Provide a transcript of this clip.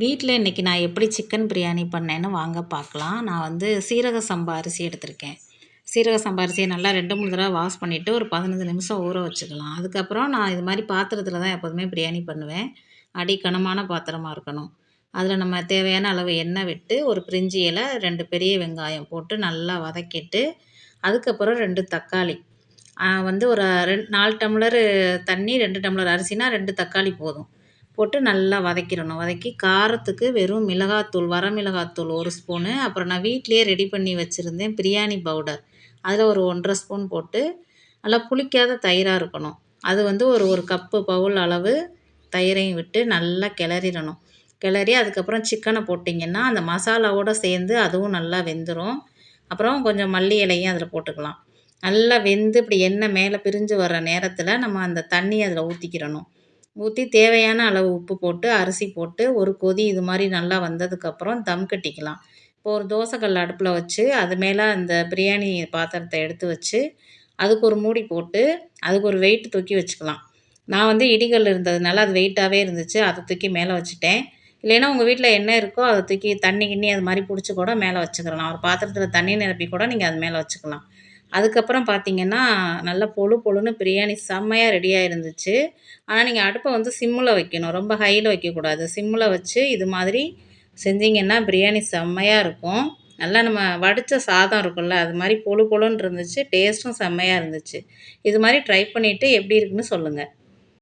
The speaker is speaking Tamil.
வீட்டில் இன்றைக்கி நான் எப்படி சிக்கன் பிரியாணி பண்ணேன்னு வாங்க பார்க்கலாம். நான் வந்து சீரக சம்பா அரிசி எடுத்திருக்கேன். சீரக சம்பா அரிசியை நல்லா ரெண்டு மூணு தடவை வாஷ் பண்ணிவிட்டு ஒரு பதினஞ்சு நிமிஷம் ஊற வச்சுக்கலாம். அதுக்கப்புறம் நான் இது மாதிரி பாத்திரத்தில் தான் எப்போதுமே பிரியாணி பண்ணுவேன். அடி கனமான பாத்திரமாக இருக்கணும். அதில் நம்ம தேவையான அளவு எண்ணெய் விட்டு ஒரு பிரிஞ்சி இலை ரெண்டு பெரிய வெங்காயம் போட்டு நல்லா வதக்கிட்டு அதுக்கப்புறம் ரெண்டு தக்காளி. வந்து ஒரு ரெண்டு நாலு டம்ளரு தண்ணி ரெண்டு டம்ளர் அரிசினா ரெண்டு தக்காளி போதும். போட்டு நல்லா வதக்கிடணும். வதக்கி காரத்துக்கு வெறும் மிளகாத்தூள் வரமிளகாத்தூள் ஒரு ஸ்பூனு. அப்புறம் நான் வீட்டிலேயே ரெடி பண்ணி வச்சுருந்தேன் பிரியாணி பவுடர். அதில் ஒரு ஒன்றரை ஸ்பூன் போட்டு நல்லா புளிக்காத தயிராக இருக்கணும். அது வந்து ஒரு ஒரு கப்பு பவுல் அளவு தயிரையும் விட்டு நல்லா கிளறிடணும். கிளறி அதுக்கப்புறம் சிக்கனை போட்டிங்கன்னா அந்த மசாலாவோடு சேர்ந்து அதுவும் நல்லா வெந்துடும் அப்புறம் கொஞ்சம் மல்லி இலையும் அதில் போட்டுக்கலாம். நல்லா வெந்து இப்படி எண்ணெய் மேலே பிரிஞ்சு வர்ற நேரத்தில் நம்ம அந்த தண்ணி அதில் ஊற்றிக்கிடணும் ஊற்றி தேவையான அளவு உப்பு போட்டு அரிசி போட்டு ஒரு கொதி இது மாதிரி நல்லா வந்ததுக்கப்புறம் தம் கட்டிக்கலாம். இப்போ ஒரு தோசைக்கல் அடுப்பில் வச்சு அது மேலே அந்த பிரியாணி பாத்திரத்தை எடுத்து வச்சு அதுக்கு ஒரு மூடி போட்டு அதுக்கு ஒரு வெயிட் தூக்கி வச்சுக்கலாம். நான் வந்து இடிகள் இருந்ததுனால அது வெயிட்டாகவே இருந்துச்சு அதை தூக்கி மேலே வச்சுட்டேன். இல்லைன்னா உங்கள் வீட்டில் என்ன இருக்கோ அதை தூக்கி தண்ணி கிண்ணி அது மாதிரி பிடிச்சி கூட மேலே வச்சுக்கலாம். ஒரு பாத்திரத்தில் தண்ணி நிரப்பி கூட நீங்கள் அது மேலே வச்சுக்கலாம். அதுக்கப்புறம் பார்த்தீங்கன்னா நல்லா பொழு பொழுன்னு பிரியாணி செம்மையாக ரெடியாக இருந்துச்சு. ஆனால் நீங்கள் அடுப்பை வந்து சிம்மில் வைக்கணும். ரொம்ப ஹையில் வைக்கக்கூடாது. சிம்மில் வச்சு இது மாதிரி செஞ்சிங்கன்னா பிரியாணி செம்மையாக இருக்கும். நல்லா நம்ம வடித்த சாதம் இருக்கும்ல அது மாதிரி பொழு பொழுன்னு இருந்துச்சு. டேஸ்ட்டும் செம்மையாக இருந்துச்சு. இது மாதிரி ட்ரை பண்ணிவிட்டு எப்படி இருக்குன்னு சொல்லுங்கள்